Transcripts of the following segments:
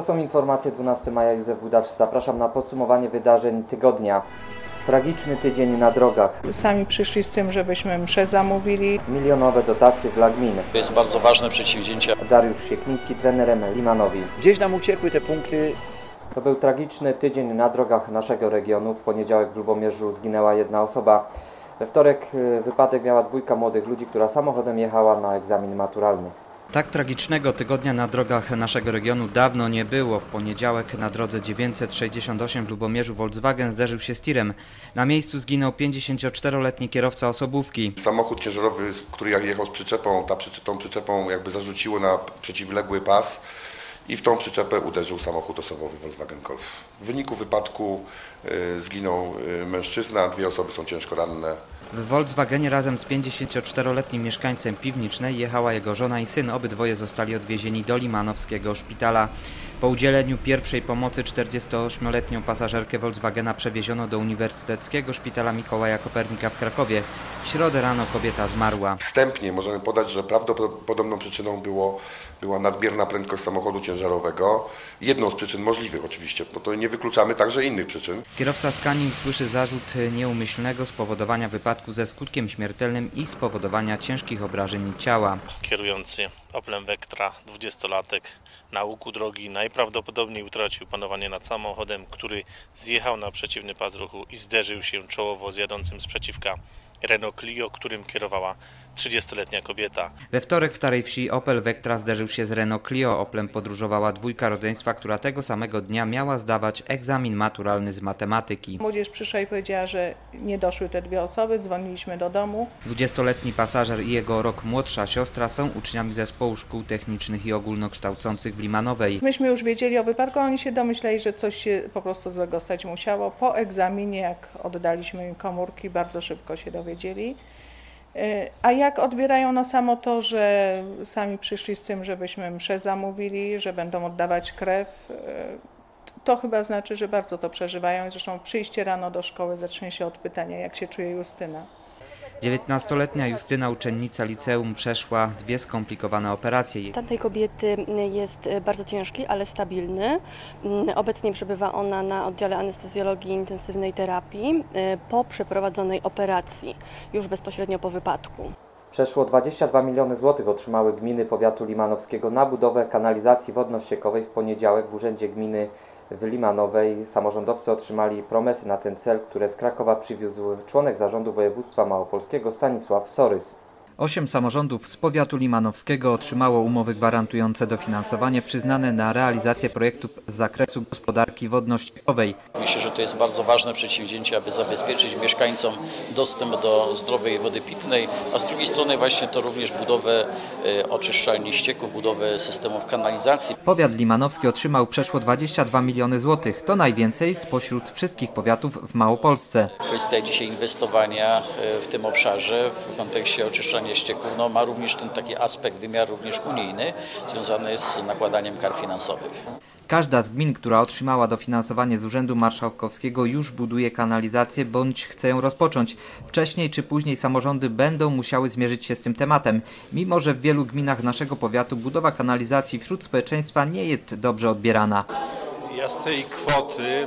To są informacje 12 maja. Józef Budacz. Zapraszam na podsumowanie wydarzeń tygodnia. Tragiczny tydzień na drogach. Sami przyszli z tym, żebyśmy msze zamówili. Milionowe dotacje dla gmin. To jest bardzo ważne przedsięwzięcie. Dariusz Siekliński trenerem Limanowi. Gdzieś nam uciekły te punkty. To był tragiczny tydzień na drogach naszego regionu. W poniedziałek w Lubomierzu zginęła jedna osoba. We wtorek y, wypadek miała dwójka młodych ludzi, która samochodem jechała na egzamin maturalny. Tak tragicznego tygodnia na drogach naszego regionu dawno nie było. W poniedziałek na drodze 968 w Lubomierzu Volkswagen zderzył się z tirem. Na miejscu zginął 54-letni kierowca osobówki. Samochód ciężarowy, który jechał z przyczepą, ta tą przyczepą jakby zarzuciło na przeciwległy pas i w tą przyczepę uderzył samochód osobowy Volkswagen Golf. W wyniku wypadku y, zginął y, mężczyzna, dwie osoby są ciężko ranne. W Volkswagenie razem z 54-letnim mieszkańcem Piwnicznej jechała jego żona i syn. Obydwoje zostali odwiezieni do Limanowskiego szpitala. Po udzieleniu pierwszej pomocy 48-letnią pasażerkę Volkswagena przewieziono do Uniwersyteckiego Szpitala Mikołaja Kopernika w Krakowie. W środę rano kobieta zmarła. Wstępnie możemy podać, że prawdopodobną przyczyną było, była nadmierna prędkość samochodu ciężarowego. Jedną z przyczyn możliwych oczywiście, bo to nie wykluczamy także innych przyczyn. Kierowca Scanin słyszy zarzut nieumyślnego spowodowania wypadku ze skutkiem śmiertelnym i spowodowania ciężkich obrażeń ciała. Kierujący Oplem Vectra, 20-latek, na łuku drogi najprawdopodobniej utracił panowanie nad samochodem, który zjechał na przeciwny pas ruchu i zderzył się czołowo z jadącym sprzeciwka Renault Clio, którym kierowała 30-letnia kobieta. We wtorek w Starej Wsi Opel Vectra zderzył się z Renault Clio. Oplem podróżowała dwójka rodzeństwa, która tego samego dnia miała zdawać egzamin maturalny z matematyki. Młodzież przyszła i powiedziała, że nie doszły te dwie osoby. Dzwoniliśmy do domu. 20-letni pasażer i jego rok młodsza siostra są uczniami zespołu szkół technicznych i ogólnokształcących w Limanowej. Myśmy już wiedzieli o wypadku, oni się domyśleli, że coś się po prostu złego stać musiało. Po egzaminie, jak oddaliśmy im komórki, bardzo szybko się dowiedzieli. Y, A jak odbierają na samo to, że sami przyszli z tym, żebyśmy msze zamówili, że będą oddawać krew, y, to chyba znaczy, że bardzo to przeżywają. Zresztą przyjście rano do szkoły zacznie się od pytania, jak się czuje Justyna. 19-letnia Justyna, uczennica liceum, przeszła dwie skomplikowane operacje. Stan tej kobiety jest bardzo ciężki, ale stabilny. Obecnie przebywa ona na oddziale anestezjologii i intensywnej terapii e, po przeprowadzonej operacji, już bezpośrednio po wypadku. Przeszło 22 miliony złotych otrzymały gminy powiatu limanowskiego na budowę kanalizacji wodno-ściekowej. W poniedziałek w Urzędzie Gminy w Limanowej samorządowcy otrzymali promesy na ten cel, które z Krakowa przywiózł członek zarządu województwa małopolskiego Stanisław Sorys. Osiem samorządów z powiatu limanowskiego otrzymało umowy gwarantujące dofinansowanie przyznane na realizację projektów z zakresu gospodarki wodno-ściekowej. Myślę, że to jest bardzo ważne przedsięwzięcie, aby zabezpieczyć mieszkańcom dostęp do zdrowej wody pitnej, a z drugiej strony właśnie to również budowę e, oczyszczalni ścieków, budowę systemów kanalizacji. Powiat limanowski otrzymał przeszło 22 miliony złotych. To najwięcej spośród wszystkich powiatów w Małopolsce. Kwestia dzisiaj inwestowania e, w tym obszarze w kontekście oczyszczania ścieków no, ma również ten taki aspekt, wymiar również unijny, związany z nakładaniem kar finansowych. Każda z gmin, która otrzymała dofinansowanie z Urzędu Marszałkowskiego już buduje kanalizację bądź chce ją rozpocząć. Wcześniej czy później samorządy będą musiały zmierzyć się z tym tematem. Mimo, że w wielu gminach naszego powiatu budowa kanalizacji wśród społeczeństwa nie jest dobrze odbierana. Ja z tej kwoty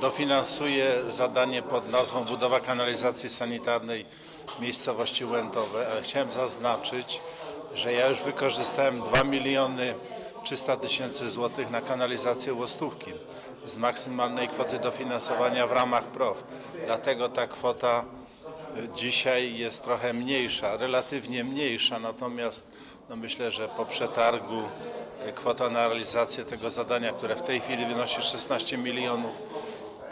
dofinansuję zadanie pod nazwą budowa kanalizacji sanitarnej miejscowości Łętowe, ale chciałem zaznaczyć, że ja już wykorzystałem 2 miliony 300 tysięcy złotych na kanalizację Łostówki z maksymalnej kwoty dofinansowania w ramach PROW. Dlatego ta kwota y, dzisiaj jest trochę mniejsza, relatywnie mniejsza, natomiast no myślę, że po przetargu y, kwota na realizację tego zadania, które w tej chwili wynosi 16 milionów,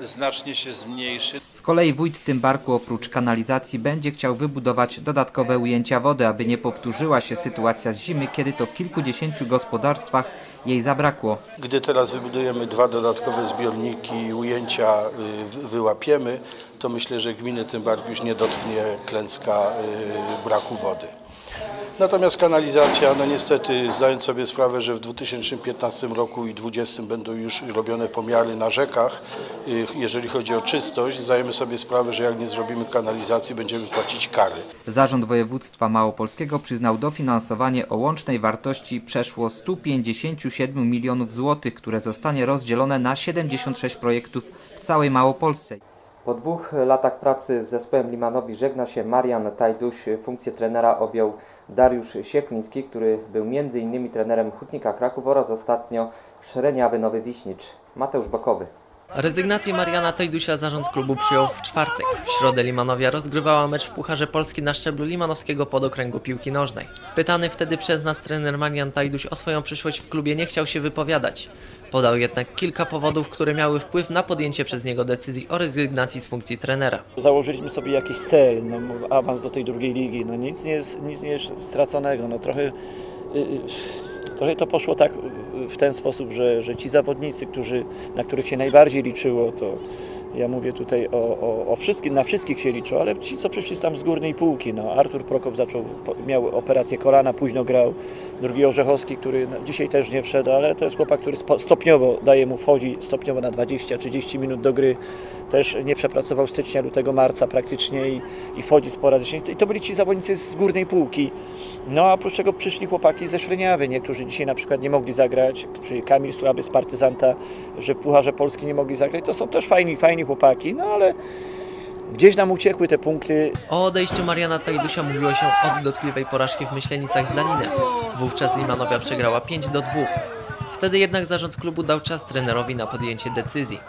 znacznie się zmniejszy. Z kolei wójt Tymbarku oprócz kanalizacji będzie chciał wybudować dodatkowe ujęcia wody, aby nie powtórzyła się sytuacja z zimy, kiedy to w kilkudziesięciu gospodarstwach jej zabrakło. Gdy teraz wybudujemy dwa dodatkowe zbiorniki i ujęcia y, wy- wyłapiemy, to myślę, że gminy Tymbark już nie dotknie klęska y, braku wody. Natomiast kanalizacja, no niestety zdając sobie sprawę, że w 2015 roku i 2020 będą już robione pomiary na rzekach, y, jeżeli chodzi o czystość, zdajemy sobie sprawę, że jak nie zrobimy kanalizacji, będziemy płacić kary. Zarząd Województwa Małopolskiego przyznał dofinansowanie o łącznej wartości przeszło 157 milionów złotych, które zostanie rozdzielone na 76 projektów w całej Małopolsce. Po dwóch latach pracy z zespołem Limanowi żegna się Marian Tajduś. Funkcję trenera objął Dariusz Siekliński, który był m.in. trenerem Hutnika Kraków oraz ostatnio Szreniawy Nowy Wiśnicz. Mateusz Bokowy. Rezygnację Mariana Tajdusia zarząd klubu przyjął w czwartek. W środę Limanowia rozgrywała mecz w Pucharze Polski na szczeblu limanowskiego podokręgu piłki nożnej. Pytany wtedy przez nas trener Marian Tajduś o swoją przyszłość w klubie nie chciał się wypowiadać. Podał jednak kilka powodów, które miały wpływ na podjęcie przez niego decyzji o rezygnacji z funkcji trenera. Założyliśmy sobie jakiś cel, no, awans do tej drugiej ligi. No, nic, nie jest, nic nie jest straconego. No, trochę, y, y, trochę to poszło tak w ten sposób, że, że ci zawodnicy, którzy, na których się najbardziej liczyło, to ja mówię tutaj o, o, o wszystkich, na wszystkich się liczyło, ale ci, co przyszli tam z górnej półki. No, Artur Prokop zaczął, miał operację kolana, późno grał. Drugi Orzechowski, który no, dzisiaj też nie wszedł, ale to jest chłopak, który stopniowo daje mu, wchodzi stopniowo na 20-30 minut do gry. Też nie przepracował stycznia, lutego, marca praktycznie i, i wchodzi sporadycznie. I to byli ci zawodnicy z górnej półki. No a oprócz tego przyszli chłopaki ze Szreniawy, niektórzy dzisiaj na przykład nie mogli zagrać, czyli Kamil Słaby z Partyzanta, że w Pucharze Polski nie mogli zagrać. To są też fajni, fajni chłopaki, no ale gdzieś nam uciekły te punkty. O odejściu Mariana Tajdusia mówiło się od dotkliwej porażki w Myślenicach z Daninem. Wówczas Limanowia przegrała 5 do 2. Wtedy jednak zarząd klubu dał czas trenerowi na podjęcie decyzji.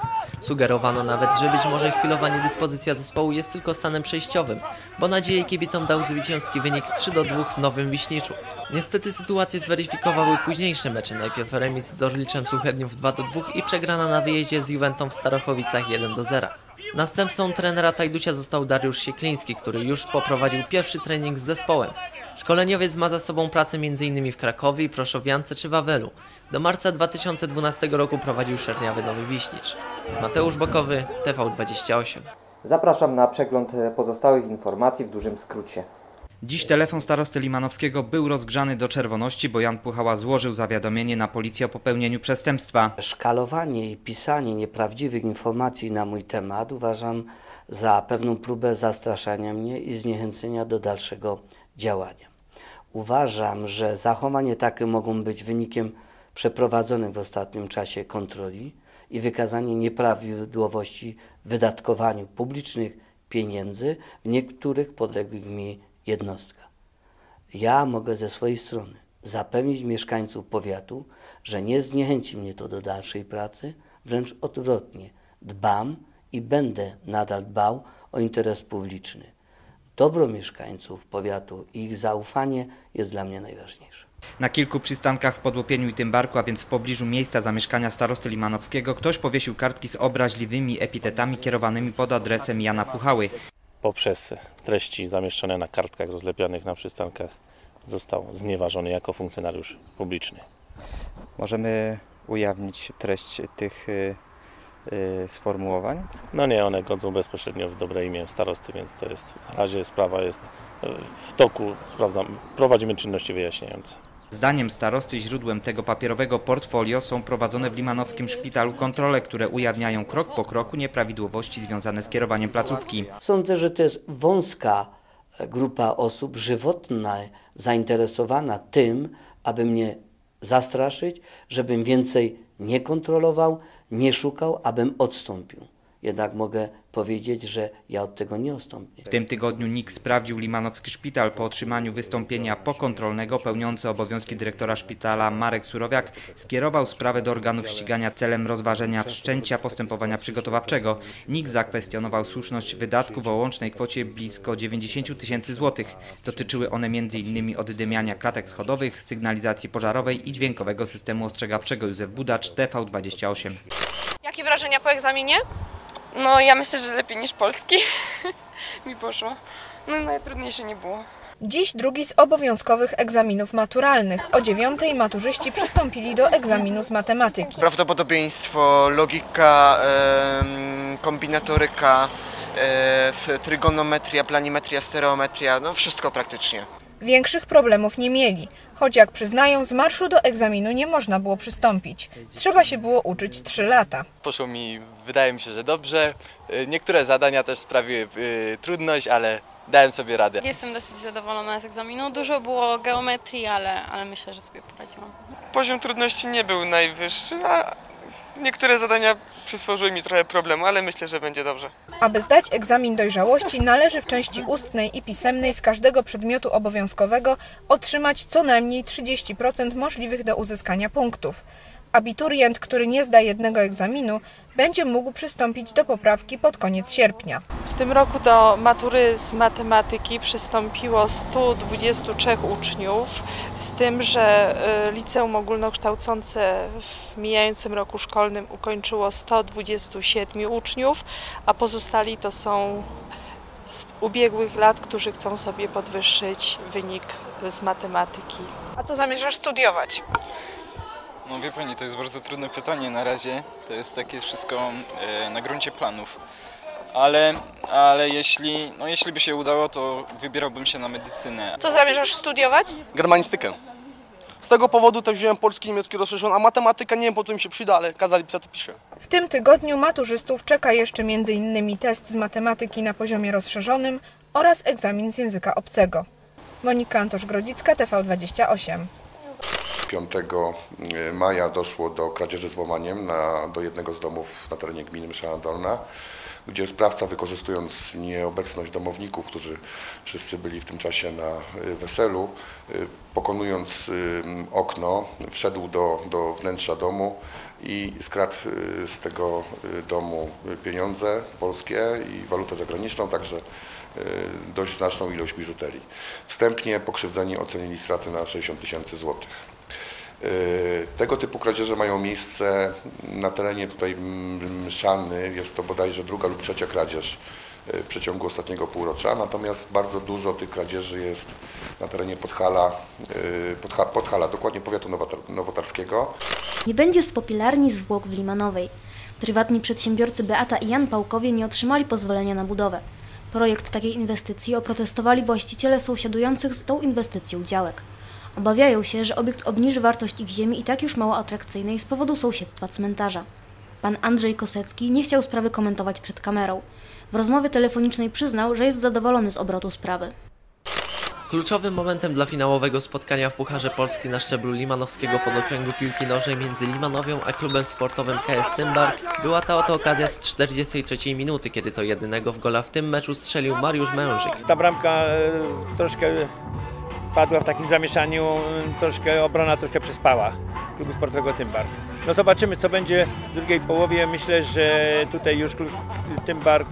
Sugerowano nawet, że być może chwilowa niedyspozycja zespołu jest tylko stanem przejściowym, bo nadzieję kibicom dał zwycięski wynik 3 do 2 w Nowym Wiśniczu. Niestety sytuację zweryfikowały późniejsze mecze, najpierw remis z Orliczem Suchedniów 2 do 2 i przegrana na wyjeździe z Juwentą w Starochowicach 1 do 0. Następcą trenera Tajdusia został Dariusz Siekliński, który już poprowadził pierwszy trening z zespołem. Szkoleniowiec ma za sobą pracę m.in. w Krakowie, Proszowiance czy Wawelu. Do marca 2012 roku prowadził Szerniawy Nowy Wiśnicz. Mateusz Bokowy, TV28. Zapraszam na przegląd pozostałych informacji w dużym skrócie. Dziś telefon starosty Limanowskiego był rozgrzany do czerwoności, bo Jan Puchała złożył zawiadomienie na policję o popełnieniu przestępstwa. Szkalowanie i pisanie nieprawdziwych informacji na mój temat uważam za pewną próbę zastraszania mnie i zniechęcenia do dalszego działania. Uważam, że zachowanie takie mogą być wynikiem przeprowadzonych w ostatnim czasie kontroli i wykazanie nieprawidłowości w wydatkowaniu publicznych pieniędzy w niektórych podległych mi jednostkach. Ja mogę ze swojej strony zapewnić mieszkańców powiatu, że nie zniechęci mnie to do dalszej pracy, wręcz odwrotnie. Dbam i będę nadal dbał o interes publiczny. Dobro mieszkańców powiatu i ich zaufanie jest dla mnie najważniejsze. Na kilku przystankach w Podłopieniu i Tymbarku, a więc w pobliżu miejsca zamieszkania starosty Limanowskiego, ktoś powiesił kartki z obraźliwymi epitetami kierowanymi pod adresem Jana Puchały. Poprzez treści zamieszczone na kartkach rozlepianych na przystankach został znieważony jako funkcjonariusz publiczny. Możemy ujawnić treść tych y, sformułowań? No nie, one godzą bezpośrednio w dobre imię starosty, więc to jest, na razie sprawa jest e, w toku, sprawdzam, prowadzimy czynności wyjaśniające. Zdaniem starosty źródłem tego papierowego portfolio są prowadzone w Limanowskim Szpitalu kontrole, które ujawniają krok po kroku nieprawidłowości związane z kierowaniem placówki. Sądzę, że to jest wąska e, grupa osób żywotna, zainteresowana tym, aby mnie zastraszyć, żebym więcej nie kontrolował, nie szukał, abym odstąpił. Jednak mogę powiedzieć, że ja od tego nie odstąpię. W tym tygodniu NIK sprawdził Limanowski Szpital po otrzymaniu wystąpienia pokontrolnego. Pełniący obowiązki dyrektora szpitala Marek Surowiak skierował sprawę do organów ścigania celem rozważenia wszczęcia postępowania przygotowawczego. NIK zakwestionował słuszność wydatków o łącznej kwocie blisko 90 tysięcy złotych. Dotyczyły one m.in. oddymiania klatek schodowych, sygnalizacji pożarowej i dźwiękowego systemu ostrzegawczego. Józef Budacz, TV28. Jakie wrażenia po egzaminie? No ja myślę, że lepiej niż polski mi poszło. No najtrudniejsze nie było. Dziś drugi z obowiązkowych egzaminów maturalnych. O dziewiątej maturzyści przystąpili do egzaminu z matematyki. Prawdopodobieństwo, logika, kombinatoryka, e, trygonometria, planimetria, stereometria, no wszystko praktycznie. Większych problemów nie mieli, choć jak przyznają, z marszu do egzaminu nie można było przystąpić. Trzeba się było uczyć 3 lata. Poszło mi, wydaje mi się, że dobrze. Y, Niektóre zadania też sprawiły y, trudność, ale dałem sobie radę. Jestem dosyć zadowolona z egzaminu. Dużo było geometrii, ale, ale myślę, że sobie poradziłam. Poziom trudności nie był najwyższy, a niektóre zadania przysłużyły mi trochę problemu, ale myślę, że będzie dobrze. Aby zdać egzamin dojrzałości, należy w części ustnej i pisemnej z każdego przedmiotu obowiązkowego otrzymać co najmniej 30% możliwych do uzyskania punktów. Abiturient, który nie zda jednego egzaminu, będzie mógł przystąpić do poprawki pod koniec sierpnia. W tym roku do matury z matematyki przystąpiło 123 uczniów, z tym, że y, liceum ogólnokształcące w mijającym roku szkolnym ukończyło 127 uczniów, a pozostali to są z ubiegłych lat, którzy chcą sobie podwyższyć wynik z matematyki. A co zamierzasz studiować? No wie Pani, to jest bardzo trudne pytanie na razie. To jest takie wszystko e, na gruncie planów. Ale, ale jeśli, no jeśli by się udało, to wybierałbym się na medycynę. Co zamierzasz studiować? Germanistykę. Z tego powodu też wziąłem polski i niemiecki rozszerzony, a matematyka nie wiem po co mi się przyda, ale kazali pisać, to piszę. W tym tygodniu maturzystów czeka jeszcze m.in. test z matematyki na poziomie rozszerzonym oraz egzamin z języka obcego. Monika Antosz-Grodzicka, TV28. 5 maja doszło do kradzieży z włamaniem na, do jednego z domów na terenie gminy Mszana Dolna, gdzie sprawca wykorzystując nieobecność domowników, którzy wszyscy byli w tym czasie na y, weselu, y, pokonując okno, wszedł do, do wnętrza domu i skradł y, z tego y, domu pieniądze polskie i walutę zagraniczną, także y, dość znaczną ilość biżuterii. Wstępnie pokrzywdzeni ocenili straty na 60 tysięcy złotych. Y, Tego typu kradzieże mają miejsce na terenie tutaj Mszany, jest to bodajże druga lub trzecia kradzież y, w przeciągu ostatniego półrocza, natomiast bardzo dużo tych kradzieży jest na terenie Podhala, y, Podha, Podhala dokładnie powiatu nowotar- nowotarskiego. Nie będzie spopilarni zwłok w Limanowej. Prywatni przedsiębiorcy Beata i Jan Pałkowie nie otrzymali pozwolenia na budowę. Projekt takiej inwestycji oprotestowali właściciele sąsiadujących z tą inwestycją działek. Obawiają się, że obiekt obniży wartość ich ziemi i tak już mało atrakcyjnej z powodu sąsiedztwa cmentarza. Pan Andrzej Kosecki nie chciał sprawy komentować przed kamerą. W rozmowie telefonicznej przyznał, że jest zadowolony z obrotu sprawy. Kluczowym momentem dla finałowego spotkania w Pucharze Polski na szczeblu limanowskiego podokręgu piłki nożnej między Limanowią a klubem sportowym KS Tymbark była ta oto okazja z 43 minuty, kiedy to jedynego w gola w tym meczu strzelił Mariusz Mężyk. Ta bramka e, troszkę padła w takim zamieszaniu, e, troszkę obrona troszkę przespała klubu sportowego Tymbark. No zobaczymy co będzie w drugiej połowie. Myślę, że tutaj już klub Tymbark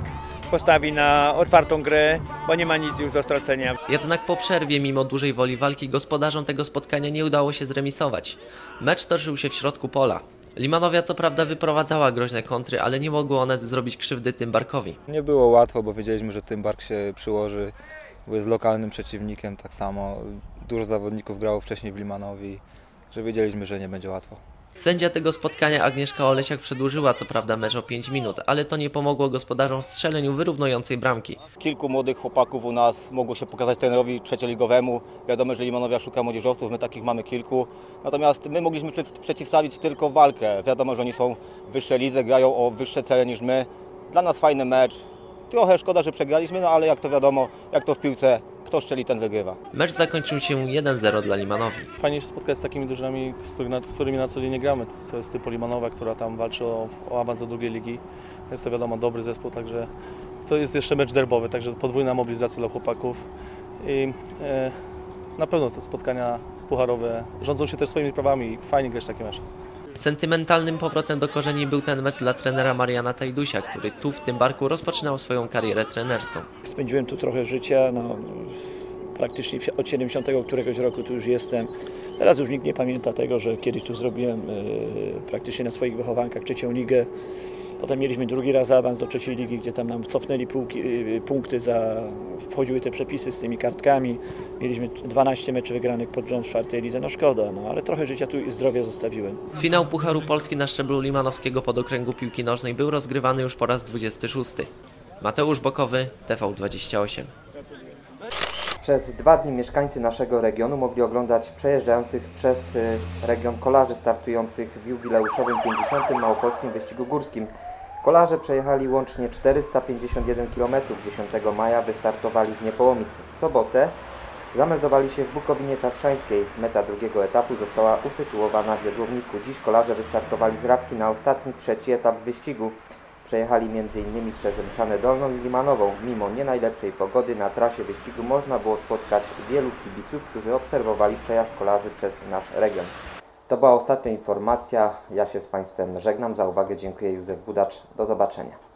postawi na otwartą grę, bo nie ma nic już do stracenia. Jednak po przerwie, mimo dużej woli walki, gospodarzom tego spotkania nie udało się zremisować. Mecz toczył się w środku pola. Limanowia co prawda wyprowadzała groźne kontry, ale nie mogły one zrobić krzywdy Tymbarkowi. Nie było łatwo, bo wiedzieliśmy, że Tymbark się przyłoży, bo jest lokalnym przeciwnikiem tak samo. Dużo zawodników grało wcześniej w Limanowi, że wiedzieliśmy, że nie będzie łatwo. Sędzia tego spotkania Agnieszka Olesiak przedłużyła co prawda mecz o 5 minut, ale to nie pomogło gospodarzom w strzeleniu wyrównującej bramki. Kilku młodych chłopaków u nas mogło się pokazać trenerowi trzecioligowemu. Wiadomo, że Limanowia szuka młodzieżowców, my takich mamy kilku. Natomiast my mogliśmy przeciw- przeciwstawić tylko walkę. Wiadomo, że oni są w wyższej lidze, grają o wyższe cele niż my. Dla nas fajny mecz. Trochę szkoda, że przegraliśmy, no ale jak to wiadomo, jak to w piłce, kto strzeli, ten wygrywa. Mecz zakończył się 1-0 dla Limanowi. Fajnie się spotkać z takimi drużynami, z, którymi na- z którymi na co dzień nie gramy. To jest typu Limanowa, która tam walczy o, o awans do drugiej ligi. Jest to wiadomo dobry zespół, także to jest jeszcze mecz derbowy, także podwójna mobilizacja dla chłopaków. I e, na pewno te spotkania pucharowe rządzą się też swoimi prawami i fajnie grać takie mecze. Sentymentalnym powrotem do korzeni był ten mecz dla trenera Mariana Tajdusia, który tu w Tymbarku rozpoczynał swoją karierę trenerską. Spędziłem tu trochę życia, no, praktycznie od 70 któregoś roku tu już jestem. Teraz już nikt nie pamięta tego, że kiedyś tu zrobiłem e, praktycznie na swoich wychowankach trzecią ligę. Potem mieliśmy drugi raz awans do trzeciej ligi, gdzie tam nam cofnęli półki, e, punkty za... Wchodziły te przepisy z tymi kartkami. Mieliśmy 12 meczy wygranych pod rząd w czwartej lidze. No szkoda, no ale trochę życia tu i zdrowia zostawiłem. Finał Pucharu Polski na szczeblu limanowskiego podokręgu piłki nożnej był rozgrywany już po raz 26. Mateusz Bokowy, TV28. Przez dwa dni mieszkańcy naszego regionu mogli oglądać przejeżdżających przez y, region kolarzy startujących w jubileuszowym 50. Małopolskim Wyścigu Górskim. Kolarze przejechali łącznie 451 km. 10 maja wystartowali z Niepołomic. W sobotę zameldowali się w Bukowinie Tatrzańskiej. Meta drugiego etapu została usytuowana w Jodłowniku. Dziś kolarze wystartowali z Rabki na ostatni, trzeci etap wyścigu. Przejechali m.in. przez Mszanę Dolną i Limanową. Mimo nie najlepszej pogody na trasie wyścigu można było spotkać wielu kibiców, którzy obserwowali przejazd kolarzy przez nasz region. To była ostatnia informacja. Ja się z Państwem żegnam. Za uwagę dziękuję Józef Budacz. Do zobaczenia.